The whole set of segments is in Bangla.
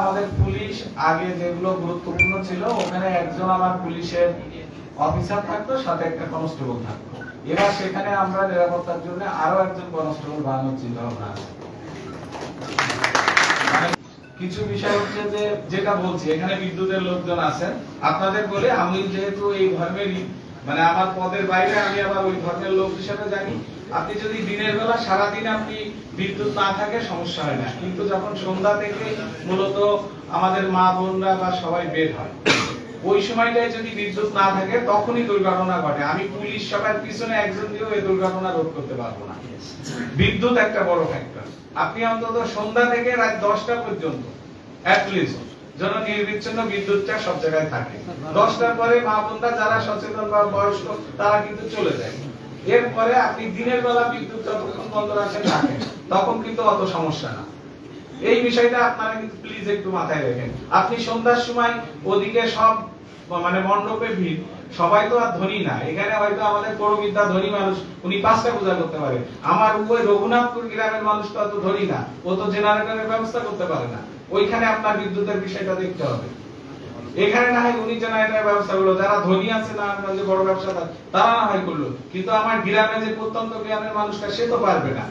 আমাদের পুলিশ আগে যেগুলো গুরুত্বপূর্ণ ছিল, ওখানে একজন আমার পুলিশের অফিসার থাকতো, সাথে একটা কনস্টেবল থাকতো। এবার সেখানে আমরা নিরাপত্তার জন্য আরও একজন কনস্টেবল বানানোর চিন্তা ভাবনা আছে। মানে কিছু বিষয় হচ্ছে যে, যেটা বলছি, এখানে বিদ্যুতের লোকজন আছেন। আপনাদের বলে আমি যেহেতু এই ধর্মেরই মানে আমার পদের বাইরে আমি আবার ওই ধর্মের লোক হিসেবে জানি। আপনি যদি দিনের বেলা, সারাদিন আপনি বিদ্যুৎ না থাকে, সমস্যা হয় না। কিন্তু যখন সন্ধ্যা থেকে মূলত আমাদের মা বোনরা বা সবাই বের হয়, ওই সময়টায় যদি বিদ্যুৎ না থাকে, তখনই দুর্ঘটনা ঘটে। আমি পুলিশ সবার পিছনে একজন দিয়েও এই দুর্ঘটনা রোধ করতে পারব না। বিদ্যুৎ একটা বড় ফ্যাক্টর আপনি অন্তত সন্ধ্যা থেকে রাত দশটা পর্যন্ত অ্যাটলিস্ট যেন নির্বিচ্ছিন্ন বিদ্যুৎটা সব জায়গায় থাকে। দশটার পরে মা বোনরা, যারা সচেতন বা বয়স্ক, তারা কিন্তু চলে যায়। এরপরে আপনি দিনের বেলা বিদ্যুৎ যতক্ষণ বন্ধ রাখেন রাখেন। তখন কিন্তু অত সমস্যা না। এই বিষয়টা আপনারা কিন্তু প্লিজ একটু মাথায় রাখেন। আপনি সন্ধ্যার সময় ওদিকে সব মানে মণ্ডপে ভিড়, সবাই তো আর ধনী না। এখানে হয়তো আমাদের পৌরবিদ্যা ধনী মানুষ, উনি পাঁচটা পূজা করতে পারে। আমার উপরে রঘুনাথপুর গ্রামের মানুষ তো অত ধনী না। ও তো জেনারেটরের ব্যবস্থা করতে পারে না। ওইখানে আপনার বিদ্যুতের বিষয়টা দেখতে হবে। এখানে না হয় উনি জেনারেটরের ব্যবস্থা করল, যারা ধনী আছে না যে বড় ব্যবসাদার তারা না হয় করল। কিন্তু আমার গ্রামে যে প্রত্যন্ত গ্রামের মানুষটা, সে তো পারবে না।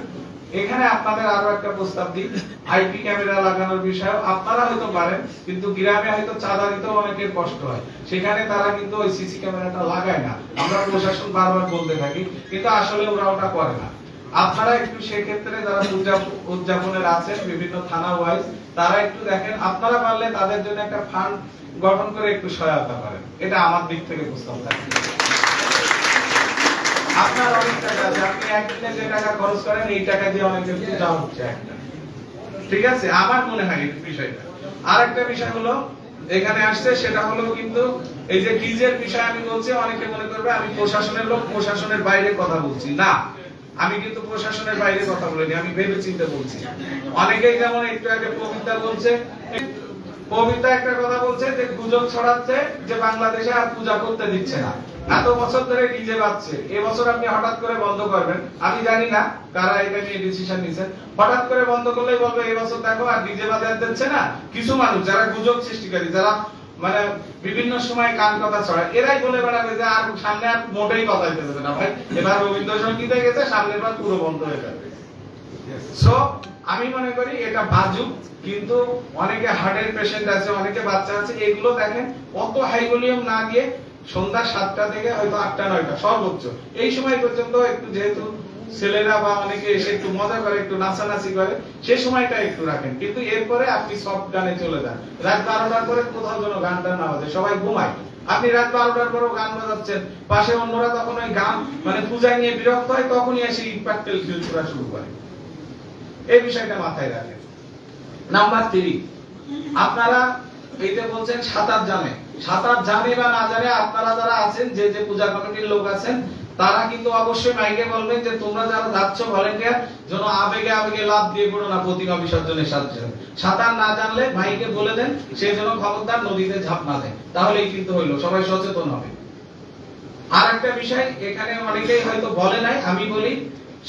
এখানে আপনাদের আরও একটা প্রস্তাব দিই। আইপি ক্যামেরা লাগানোর বিষয় আপনারা হয়তো পারেন, কিন্তু গ্রামে হয়তো চাঁদা দিতেও অনেকের কষ্ট হয়। সেখানে তারা কিন্তু ওই সিসি ক্যামেরাটা লাগায় না। আমরা প্রশাসন বারবার বলতে থাকি, কিন্তু আসলে ওরা ওটা করে না। আপনারা একটু সেক্ষেত্রে যারা উদযাপনের আছেন, বিভিন্ন থানা ওয়াইজ তারা একটু দেখেন, আপনারা পারলে তাদের জন্য একটা ফান্ড গঠন করে একটু সহায়তা করেন। এটা আমার দিক থেকে প্রস্তাব থাকবে। মনে হয় মনে আমি প্রশাসনের লোক, প্রশাসনের বাইরে কথা বলছি। না আমি কিন্তু প্রশাসনের বাইরে কথা বলিনি, আমি ভেবে চিন্তে বলছি। অনেকেই যেমন একটু আগে কবিতা বলছে, কবিতা একটা কথা বলছে যে গুজব ছড়াচ্ছে, যে বাংলাদেশে আর পূজা করতে দিচ্ছে না। এত বছর ধরে ডিজে বাজছে। এবছর আপনি হঠাৎ করে বন্ধ করবেন। আমি জানি না কারা এটা নিয়ে ডিসিশন নিছেন হঠাৎ করে বন্ধ করলেই বলবে এবছর দেখো আর ডিজে বাজার দিচ্ছে না। কিছু মানুষ, যারা গুজব সৃষ্টিকারী, যারা মানে বিভিন্ন সময় কান কথা ছড়ায়। এরাই বলে বেড়াবে যে আর সামনে আর মোটেই কথা হইতেছে না ভাই। এবার রবীন্দ্রসঙ্গীতে গেছে সামনের বার পুরো বন্ধ হয়ে যাবে। সো আমি মনে করি এটা বাজুক কিন্তু অনেকে হার্টের পেশেন্ট আছে অনেকে বাচ্চা আছে এগুলো দেখেন অত হাই ভলিউম না দিয়ে সন্ধ্যা সাতটা থেকে হয়তো আটটা নয়টা সর্বোচ্চ। এই সময় পর্যন্ত একটু যেহেতু ছেলেরা বা অনেকে এসে একটু মজা করে, একটু নাচানাচি করে, সে সময়টা একটু রাখেন। কিন্তু এরপরে আপনি সব গানে চলে যান। রাত বারোটার পরে কোথাও যেন গানটা না বাজে, সবাই ঘুমায়। আপনি রাত বারোটার পরেও গান বাজাচ্ছেন। পাশে অন্যরা তখন ওই গান মানে পূজায় নিয়ে বিরক্ত হয়, তখনই এসে ইম্প্যাক্টেল ফিল করা শুরু করে। এই বিষয়টা মাথায় রাখেন। নাম্বার থ্রি, আপনারা এই যে বলছেন সাঁতার জানে। সাঁতার জানে বা না জানে আপনারা যারা আছেন, যে যে পূজা কমিটির লোক আছেন তারা কিন্তু অবশ্যই মাইকে বলবেন যে তোমরা যারা যাচ্ছ ভলেন্টিয়ার যেন আবেগে আবেগে লাভ দিয়ে পড়ো না প্রতিমা বিসর্জনের সাথে সাঁতার না জানলে ভাইকে বলে দেন সেই জন্য খবরদার নদীতে ঝাঁপ না দেয়। তাহলেই কিন্তু হইল সবাই সচেতন হবে। আর একটা বিষয় এখানে অনেকেই হয়তো বলে নাই আমি বলি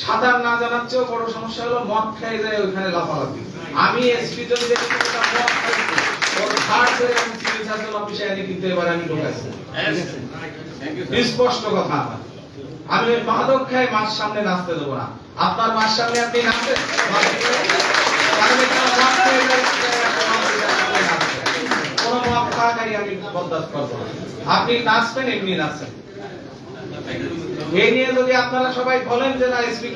সাঁতার না জানার চেয়েও বড় সমস্যা হলো মদ খেয়ে যায় ওইখানে লাফালাফি। আমি এসপি যদি দেখি মদ খাইছে, ওর ঘাট ধরে আমি সিভিল সার্জন অফিসে এনে কিন্তু এবার আমি ঢোকাইছি। স্পষ্ট কথা। আমার আমি ওই মাদক খাই মার সামনে নাচতে দেবো না। আপনার মার সামনে আপনি আপনি নাচবেন। এমনি নাচেন এই নিয়ে যদি আপনারা সবাই বলেন যে না এসপি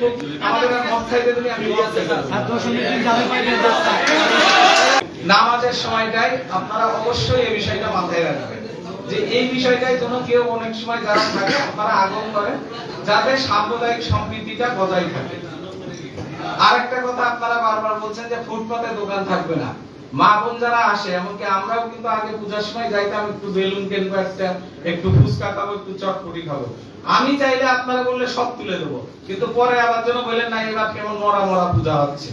আমাদের মদ খাইতে তুমি আমি মদ খাইতে দেব না। নামাজের সময়টাই আপনারা অবশ্যই এই বিষয়টা মাথায় রাখবেন। যে এই বিষয়টাই যেন কেউ অনেক সময় যারা থাকে আপনারা আগম করেন, যাতে সাম্প্রদায়িক সম্প্রীতিটা বজায় থাকে। আরেকটা কথা আপনারা বারবার বলছেন যে ফুটপাতে দোকান থাকবে না। মা বোন যারা আসে, এমনকি আমরাও কিন্তু আগে পূজার সময় যাইতাম, একটু বেলুন কিনবো একটা একটু ফুচকা খাব, একটু চটপটি খাব। আমি চাইলে আপনারা বললে সব তুলে দেবো, কিন্তু পরে আবার যেন বললেন না, এবার কেমন মরা মরা পূজা হচ্ছে।